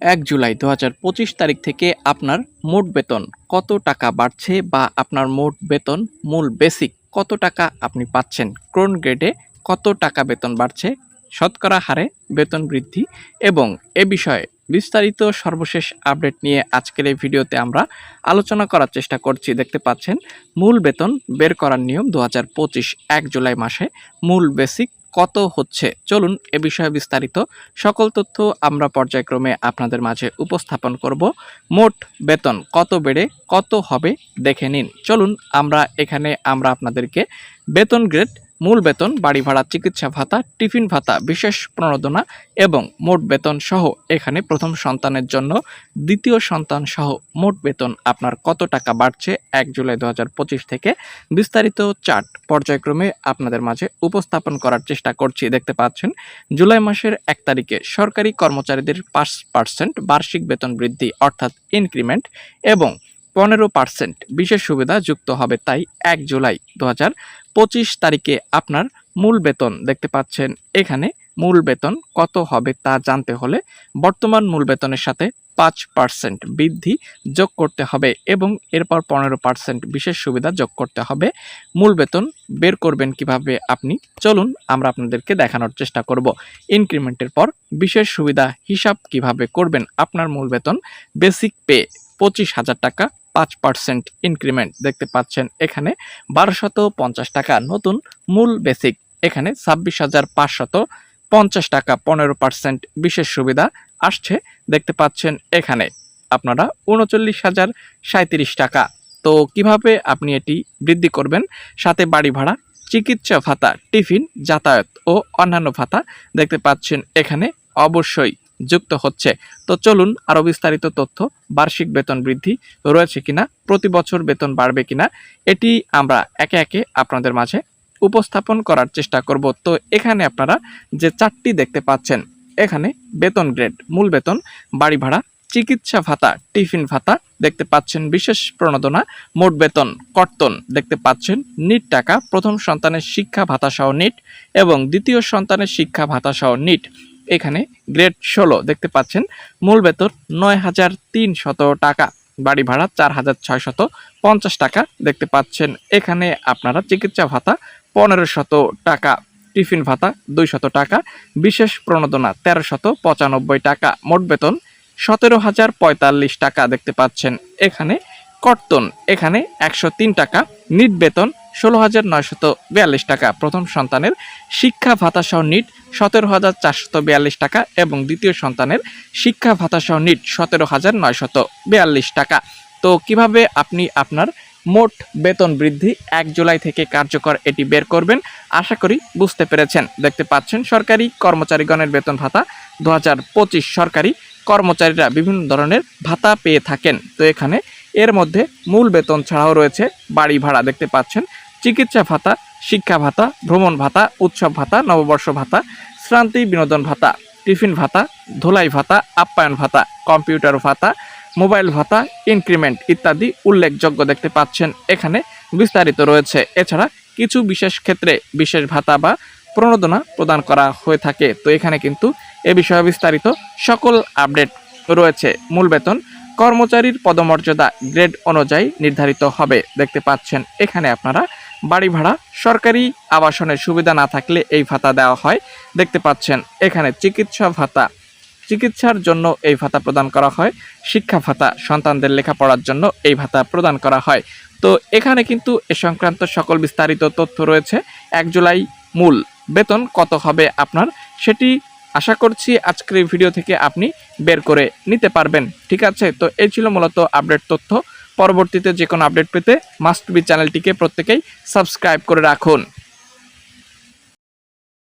এক জুলাই দু পঁচিশ তারিখ থেকে আপনার মোট বেতন কত টাকা বাড়ছে বা আপনার মোট বেতন মূল বেসিক কত টাকা আপনি পাচ্ছেন? ক্রোন গ্রেডে কত টাকা বেতন বাড়ছে? শতকরা হারে বেতন বৃদ্ধি এবং এ বিষয়ে বিস্তারিত সর্বশেষ আপডেট নিয়ে আজকের এই ভিডিওতে আমরা আলোচনা করার চেষ্টা করছি। দেখতে পাচ্ছেন, মূল বেতন বের করার নিয়ম দু হাজার পঁচিশ এক জুলাই মাসে মূল বেসিক কত হচ্ছে? চলুন এ বিষয়ে বিস্তারিত সকল তথ্য আমরা পর্যায়ক্রমে আপনাদের মাঝে উপস্থাপন করব। মোট বেতন কত বেড়ে কত হবে? দেখে নিন। চলুন আমরা এখানে আমরা আপনাদেরকে বেতন গ্রেড মূল বেতন, বাড়ি ভাড়া, চিকিৎসা ভাতা, টিফিন ভাতা, বিশেষ প্রণোদনা এবং মোট বেতন সহ এখানে প্রথম সন্তানের জন্য দ্বিতীয় সন্তান সহ মোট বেতন আপনার কত টাকা বাড়ছে? এক জুলাই দু হাজার পঁচিশ থেকে বিস্তারিত চার্ট পর্যায়ক্রমে আপনাদের মাঝে উপস্থাপন করার চেষ্টা করছি। দেখতে পাচ্ছেন, জুলাই মাসের এক তারিখে সরকারি কর্মচারীদের পাঁচ পার্সেন্ট বার্ষিক বেতন বৃদ্ধি অর্থাৎ ইনক্রিমেন্ট এবং পনেরো পার্সেন্ট বিশেষ সুবিধা যুক্ত হবে তাই এক জুলাই দু পঁচিশ তারিখে আপনার মূল বেতন দেখতে পাচ্ছেন এখানে মূল বেতন কত হবে তা জানতে হলে বর্তমান মূল বেতনের সাথে পাঁচ পার্সেন্ট বৃদ্ধি যোগ করতে হবে এবং এরপর পনেরো পার্সেন্ট বিশেষ সুবিধা যোগ করতে হবে। মূল বেতন বের করবেন কীভাবে আপনি? চলুন আমরা আপনাদেরকে দেখানোর চেষ্টা করব। ইনক্রিমেন্টের পর বিশেষ সুবিধা হিসাব কীভাবে করবেন আপনার মূল বেতন? বেসিক পে পঁচিশ হাজার টাকা, পাঁচ পার্সেন্ট ইনক্রিমেন্ট দেখতে পাচ্ছেন এখানে। বারোশত পঞ্চাশ টাকা নতুন মূল বেসিক এখানে ছাব্বিশ হাজার পাঁচশত পঞ্চাশ টাকা, পনেরো পার্সেন্ট বিশেষ সুবিধা আসছে দেখতে পাচ্ছেন এখানে। আপনারা উনচল্লিশ হাজার সাঁত্রিশ টাকা। তো কীভাবে আপনি এটি বৃদ্ধি করবেন? সাথে বাড়ি ভাড়া, চিকিৎসা ভাতা, টিফিন, যাতায়াত ও অন্যান্য ভাতা দেখতে পাচ্ছেন এখানে অবশ্যই। যুক্ত হচ্ছে। তো চলুন আরও বিস্তারিত তথ্য, বার্ষিক বেতন বৃদ্ধি রয়েছে কিনা, প্রতি বছর বেতন বাড়বে কিনা, এটি আমরা একে একে আপনাদের মাঝে উপস্থাপন করার চেষ্টা করব। তো এখানে আপনারা যে চারটি দেখতে পাচ্ছেন, এখানে বেতন গ্রেড, মূল বেতন, বাড়ি ভাড়া, চিকিৎসা ভাতা, টিফিন ভাতা দেখতে পাচ্ছেন, বিশেষ প্রণোদনা, মোট বেতন, কর্তন দেখতে পাচ্ছেন, নিট টাকা, প্রথম সন্তানের শিক্ষা ভাতা সহ নিট, এবং দ্বিতীয় সন্তানের শিক্ষা ভাতা সহ নিট। এখানে গ্রেড ষোলো দেখতে পাচ্ছেন। মূল বেতন নয় হাজার তিনশত টাকা। বাড়ি ভাড়া চার হাজার ছয়শত পঞ্চাশ টাকা দেখতে পাচ্ছেন। এখানে আপনারা চিকিৎসা ভাতা পনেরো শত টাকা, টিফিন ভাতা দুইশত টাকা, বিশেষ প্রণোদনা তেরো শত পঁচানব্বই টাকা। মোট বেতন সতেরো হাজার পঁয়তাল্লিশ টাকা দেখতে পাচ্ছেন। এখানে কর্তন, এখানে একশো তিন টাকা। নিট বেতন ষোলো হাজার নয়শত বিয়াল্লিশ টাকা। প্রথম সন্তানের শিক্ষা ভাতা সহ নিট সতেরো হাজার চারশত বিয়াল্লিশ টাকা এবং দ্বিতীয় সন্তানের শিক্ষা ভাতা সহ নিট সতেরো হাজার নয়শত বিয়াল্লিশ টাকা। তো কীভাবে আপনি আপনার মোট বেতন বৃদ্ধি এক জুলাই থেকে কার্যকর এটি বের করবেন, আশা করি বুঝতে পেরেছেন। দেখতে পাচ্ছেন, সরকারি কর্মচারীগণের বেতন ভাতা। দু হাজার পঁচিশ সরকারি কর্মচারীরা বিভিন্ন ধরনের ভাতা পেয়ে থাকেন। তো এখানে এর মধ্যে মূল বেতন ছাড়াও রয়েছে বাড়ি ভাড়া, দেখতে পাচ্ছেন। চিকিৎসা ভাতা, শিক্ষা ভাতা, ভ্রমণ ভাতা, উৎসব ভাতা, নববর্ষ ভাতা, শ্রান্তি বিনোদন ভাতা, টিফিন ভাতা, ধুলাই ভাতা, আপ্যায়ন ভাতা, কম্পিউটার ভাতা, মোবাইল ভাতা, ইনক্রিমেন্ট ইত্যাদি উল্লেখযোগ্য দেখতে পাচ্ছেন। এখানে বিস্তারিত রয়েছে। এছাড়া কিছু বিশেষ ক্ষেত্রে বিশেষ ভাতা বা প্রণোদনা প্রদান করা হয়ে থাকে। তো এখানে কিন্তু এ বিষয়ে বিস্তারিত সকল আপডেট রয়েছে। মূল বেতন কর্মচারীর পদমর্যাদা গ্রেড অনুযায়ী নির্ধারিত হবে। দেখতে পাচ্ছেন, এখানে আপনারা বাড়ি ভাড়া, সরকারি আবাসনের সুবিধা না থাকলে এই ভাতা দেওয়া হয়। দেখতে পাচ্ছেন, এখানে চিকিৎসা ভাতা, চিকিৎসার জন্য এই ভাতা প্রদান করা হয়। শিক্ষা ভাতা, সন্তানদের লেখাপড়ার জন্য এই ভাতা প্রদান করা হয়। তো এখানে কিন্তু এ সংক্রান্ত সকল বিস্তারিত তথ্য রয়েছে। এক জুলাই মূল বেতন কত হবে আপনার? সেটি আশা করছি আজকের এই ভিডিও থেকে আপনি বের করে নিতে পারবেন। ঠিক আছে? তো এই ছিল মূলত আপডেট তথ্য। পরবর্তীতে যে কোনো আপডেট পেতে মাস্ট বি চ্যানেলটিকে প্রত্যেকেই সাবস্ক্রাইব করে রাখুন।